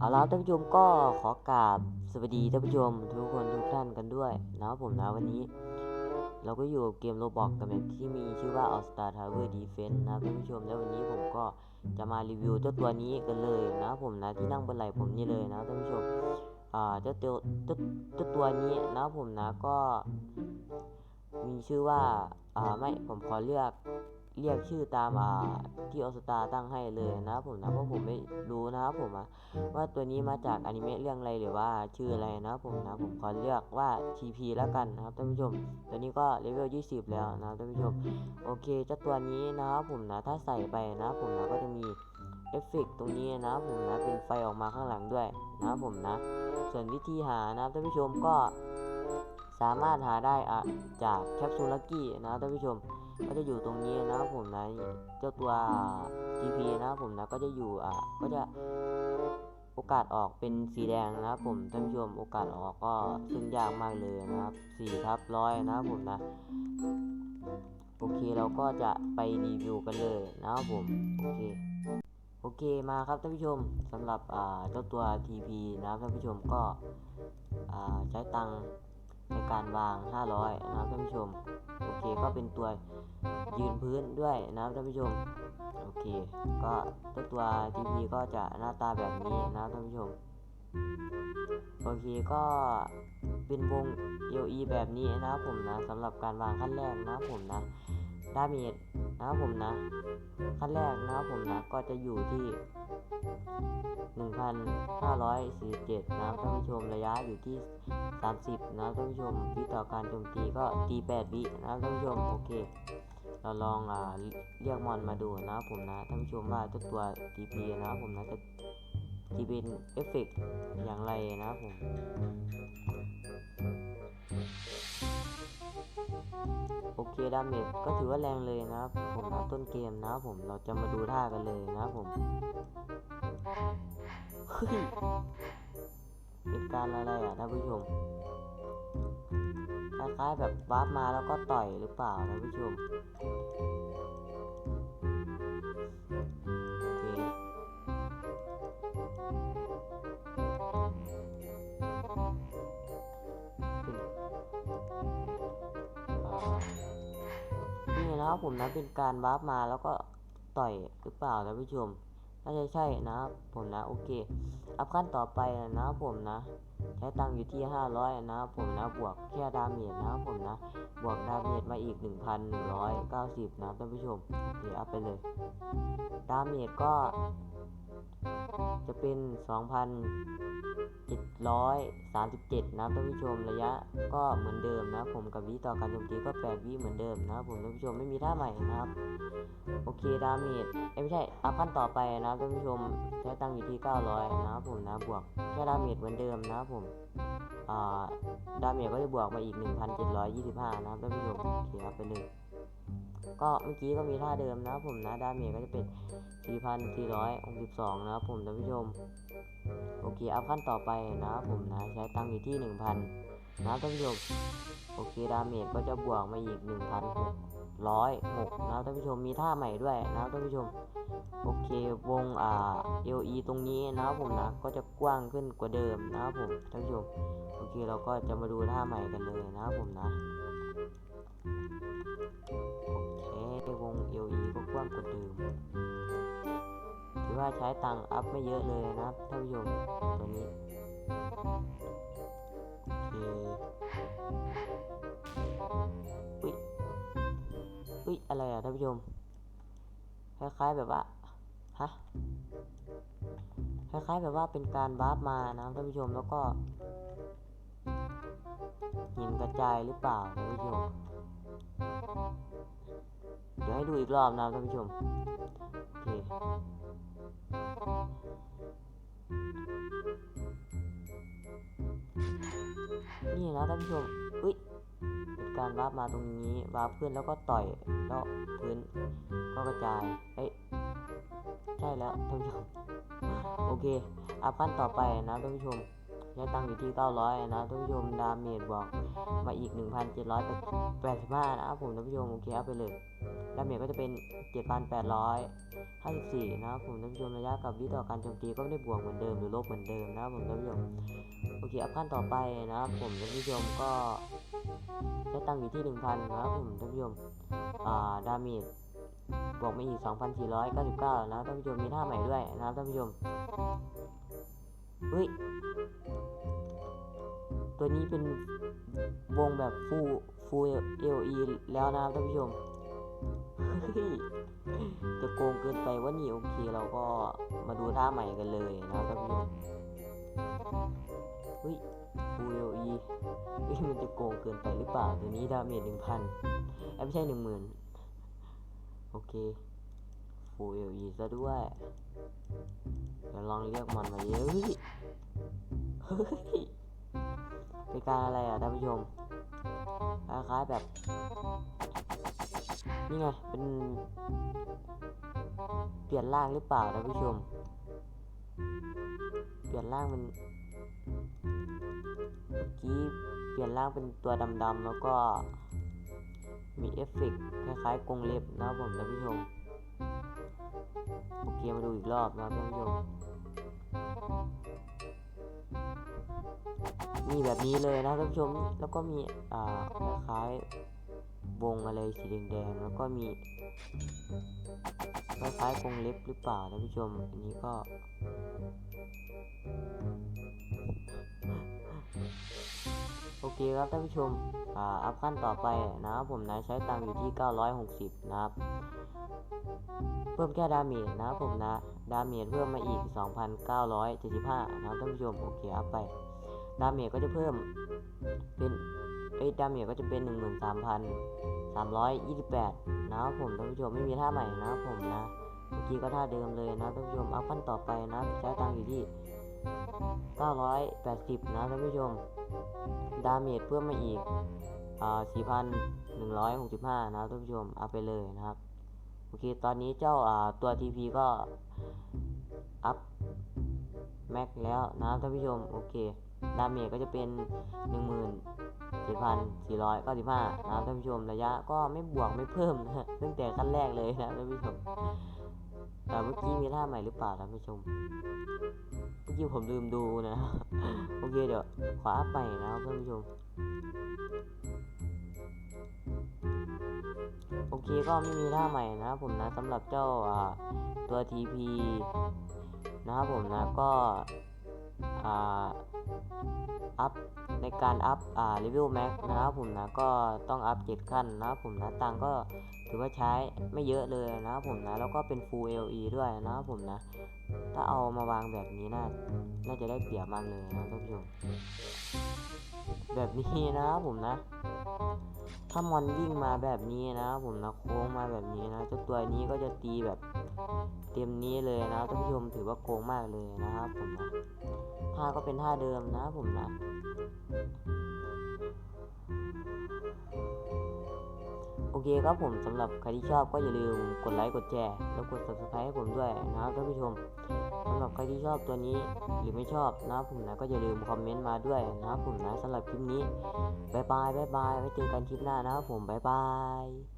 เอาละท่านผู้ชมก็ขอกราบสวัสดีท่านผู้ชมทุกคนทุกท่านกันด้วยนะครับผมนะวันนี้ เราก็อยู่กับเกมโรบอกกับแมปที่มีชื่อว่า All Star Tower Defense นะท่านผู้ชมแล้ววันนี้ผมก็จะมารีวิวเจ้าตัวนี้กันเลยนะผมนะที่นั่งบนไหล่ผมนี่เลยนะท่านผู้ชมอ่าเจ้าตัวเจ้าเจ้าตัวนี้นะผมนะก็ มีชื่อว่าอ่าไม่ผมขอเลือก เรียกชื่อตามอ่าที่ออสตาตั้งให้เลยนะครับผมนะเพราะผมไม่รู้นะครับผมว่าตัวนี้มาจากอนิเมะเรื่องอะไรหรือว่าชื่ออะไรนะครับผมนะผมขอเลือกว่า TP แล้วกันนะครับท่านผู้ชม ตัวนี้ก็เลเวล 20 แล้วนะครับท่านผู้ชมโอเคเจ้าตัวนี้นะครับผมนะถ้าใส่ไปนะครับผมนะก็จะมีเอฟเฟกต์ตรงนี้นะครับผมนะเป็นไฟออกมาข้างหลังด้วยนะครับผมนะ ส่วนวิธีหานะครับท่านผู้ชมก็สามารถหาได้อะจากแคปซูลลักกี้นะครับท่านผู้ชม ก็จะอยู่ตรงนี้นะผมนะเจ้าตัว TP นะผมนะก็จะอยู่อะก็จะโอกาสออกเป็นสีแดงนะครับผมท่านผู้ชมโอกาสออกก็ซึ่งยากมากเลยนะครับ4ทับร้อยนะครับผมนะโอเคเราก็จะไปรีวิวกันเลยนะครับผมโอเคโอเคมาครับท่านผู้ชมสำหรับเจ้าตัว TP นะครับท่านผู้ชมก็ใช้ตังในการวาง 500 นะครับท่านผู้ชม เคก็เป็นตัวยืนพื้นด้วยนะครับท่านผู้ชมโอเค ก็ตัวตัว TP ก็จะหน้าตาแบบนี้นะครับท่านผู้ชมโอเคก็เป็นวง LE แบบนี้นะครับผมนะสำหรับการวางขั้นแรกนะครับผมนะ ดาเมจนะครับผมนะ ขั้นแรกนะครับผมนะ ก็จะอยู่ที่ 1,547 นะครับท่านผู้ชมระยะอยู่ที่ 30 นะครับท่านผู้ชมวิต่อการโจมตีก็ตี 8 วินะครับท่านผู้ชมโอเค เราลองอ่าเรียกมอนมาดูนะครับผมนะท่านผู้ชมว่าเจ้าตัว TP นะครับผมนะจะที่เป็นเอฟเฟกต์อย่างไรนะครับผม โอเคดาเมจก็ถือว่าแรงเลยนะครับ ผมนะต้นเกมนะครับผมเราจะมาดูท่ากันเลยนะครับผมเฮ้ยเป็นการอะไรอะท่านผู้ชมคล้ายๆแบบวาร์ปมาแล้วก็ต่อยหรือเปล่าท่านผู้ชม นะครับผมนะเป็นการวาร์ปมาแล้วก็ต่อยหรือเปล่าท่านผู้ชมน่าจะใช่นะครับผมนะโอเคอัพขั้นต่อไปนะครับผมนะใช้ตังค์อยู่ที่ 500 นะครับผมนะบวกแค่ดาเมจนะครับผมนะบวกดาเมจมาอีก 1,190 นะครับท่านผู้ชมโอเคอัพไปเลย ดาเมจก็ จะเป็น 2,737 นะครับท่านผู้ชมระยะก็เหมือนเดิมนะผมกับวิต่อการโจมตีก็8วิเหมือนเดิมนะครับผมท่านผู้ชมไม่มีท่าใหม่นะครับโอเคดาเมจเอ้ไม่ใช่อัพขั้นต่อไปนะครับท่านผู้ชมใช้ตังอยู่ที่ 900 นะครับผมนะบวกแค่ดาเมจเหมือนเดิมนะครับผมอ่าดาเมจก็จะบวกมาอีก 1,725 นะครับท่านผู้ชมโอเคอัพไปเลยก็เมื่อกี้ก็มีท่าเดิมนะครับผมนะดาเมจก็จะเป็น 4,462 นะครับผมท่านผู้ชมโอเคอัพขั้นต่อไปนะครับผมนะใช้ตังค์อยู่ที่ 1,000นะท่านผู้ชมโอเคดาเมจก็จะบวกมาอีก 1,606นะครับท่านผู้ชมมีท่าใหม่ด้วยนะท่านผู้ชมโอเควงอ่า LE ตรงนี้นะครับผมนะก็จะกว้างขึ้นกว่าเดิมนะครับผมท่านผู้ชมโอเคเราก็จะมาดูท่าใหม่กันเลยนะครับผมนะโอเควง LE ก็กว้างกว่าเดิมถือว่าใช้ตังค์อัพไม่เยอะเลยนะครับท่านผู้ชมตัวนี้ โอเคอุ้ยอุ้ยอะไรอะท่านผู้ชม คล้ายๆแบบว่า ฮะ คล้ายๆแบบว่าเป็นการวาร์ปมานะท่านผู้ชมแล้วก็หินกระจายหรือเปล่าท่านผู้ชม เดี๋ยวให้ดูอีกรอบนะท่านผู้ชม โอเค นี่นะท่านผู้ชมอุ้ยเป็นการวาร์ปมาตรงนี้วาร์ปขึ้นแล้วก็ต่อยแล้วพื้นก็กระจายเอ้ยใช่แล้วท่านผู้ชมโอเคอัพขั้นต่อไปนะท่านผู้ชม โอเคช้ตังค์อยู่ที่ 900 นะท่านผู้ชมดาเมจบวกมาอีก 1,785 นะครับผมท่านผู้ชมโอเคเอาไปเลยดาเมจก็จะเป็น 7,854 นะครับผมท่านผู้ชมระยะกับวิต่อการโจมตีก็ไม่ได้บวกเหมือนเดิมหรือลบเหมือนเดิมนะครับผมท่านผู้ชมโอเคอัพขั้นต่อไปนะครับผมท่านผู้ชมก็ใช้ตังค์อยู่ที่ 1,000 นะครับผมท่านผู้ชมอ่าดาเมจบวกมาอีก 2,499 นะครับท่านผู้ชมมีท่าใหม่ด้วยนะครับท่านผู้ชม เฮ้ย ตัวนี้เป็นวงแบบฟูฟูเอลีแล้วนะครับท่านผู้ชมจะโกงเกินไปว่านี่โอเคเราก็มาดูท่าใหม่กันเลยนะครับท่านผู้ชมเฮ้ยฟูเอลีเฮ้ยมันจะโกงเกินไปหรือเปล่า ตัวนี้ดาเมจ1,000เอ้ยไม่ใช่10,000โอเค ฟูเอลีซะด้วยเดี๋ยวลองเรียกมันมาเยอะเฮ้ยเป็นการอะไรอะท่านผู้ชมคล้ายๆแบบ นี่ไง เป็น เปลี่ยนร่างหรือเปล่าท่านผู้ชม เปลี่ยนร่างเป็นเมื่อกี้เปลี่ยนร่างเป็นตัวดำๆแล้วก็มีเอฟเฟกคล้ายๆกรงเล็บนะผมท่านผู้ชม โอเคมาดูอีกรอบนะครับท่านผู้ชมมีแบบนี้เลยนะท่านผู้ชมแล้วก็มีอ่าคล้ายวงอะไรสีแดงๆแล้วก็มีคล้ายๆกงเล็บหรือเปล่าท่านผู้ชมอันนี้ก็โอเคครับท่านผู้ชมอ่าอัพขั้นต่อไปนะครับผมนะใช้ตังค์อยู่ที่ 960 นะครับ เพิ่มแค่ดาเมจนะครับผมนะ ดาเมจเพิ่มมาอีก 2,975 นะครับท่านผู้ชม โอเคอัพไป ดาเมจก็จะเพิ่มเป็นเอ้ยดาเมจก็จะเป็น 13,328 นะครับผมท่านผู้ชมไม่มีท่าใหม่นะครับผมนะ เมื่อกี้ก็ท่าเดิมเลยนะท่านผู้ชมอัพขั้นต่อไปนะใช้ตังอยู่ที่ 980 นะท่านผู้ชม ดาเมจเพิ่มมาอีกอ่า4,165 นะครับท่านผู้ชมเอาไปเลยนะครับ โอเค ตอนนี้เจ้าตัว TP ก็ อัพแม็กแล้วนะครับท่านผู้ชม โอเค ดาเมจก็จะเป็น 17,495 นะครับท่านผู้ชม ระยะก็ไม่บวกไม่เพิ่มนะฮะตั้งแต่ขั้นแรกเลยนะท่านผู้ชม แต่เมื่อกี้มีท่าใหม่หรือเปล่าท่านผู้ชม เมื่อกี้ผมลืมดูนะ โอเคเดี๋ยวขออัพใหม่นะครับท่านผู้ชม เคก็ไม่มีท่าใหม่นะครับผมนะสำหรับเจ้าตัว TP นะครับผมนะก็อัพในการอัพอ่าเลเวแม็กนะครับผมนะก็ต้องอัพเจ็ดขั้นนะครับผมนะตังก็ถือว่าใช้ไม่เยอะเลยนะครับผมนะแล้วก็เป็น Full LE ด้วยนะครับผมนะ ถ้าเอามาวางแบบนี้น่า น่าจะได้เปรียบมากเลยนะท่านผู้ชม แบบนี้นะครับผมนะ ถ้ามอนวิ่งมาแบบนี้นะผมนะโค้งมาแบบนี้นะเจ้าตัวนี้ก็จะตีแบบเต็มนี้เลยนะท่านผู้ชมถือว่าโกงมากเลยนะครับผมนะท่าก็เป็นท่าเดิมนะผมนะ อเคครับผมสำหรับใครที่ชอบก็อย่าลืมกดไลค์กดแชร์แล้วกด subscribe ให้ผมด้วยนะครับท่านผู้ชมสำหรับใครที่ชอบตัวนี้หรือไม่ชอบนะผมนะก็อย่าลืมคอมเมนต์มาด้วยนะครับผมนะสำหรับคลิปนี้บายบายบายบายไว้เจอกันคลิปหน้านะครับผมบายบาย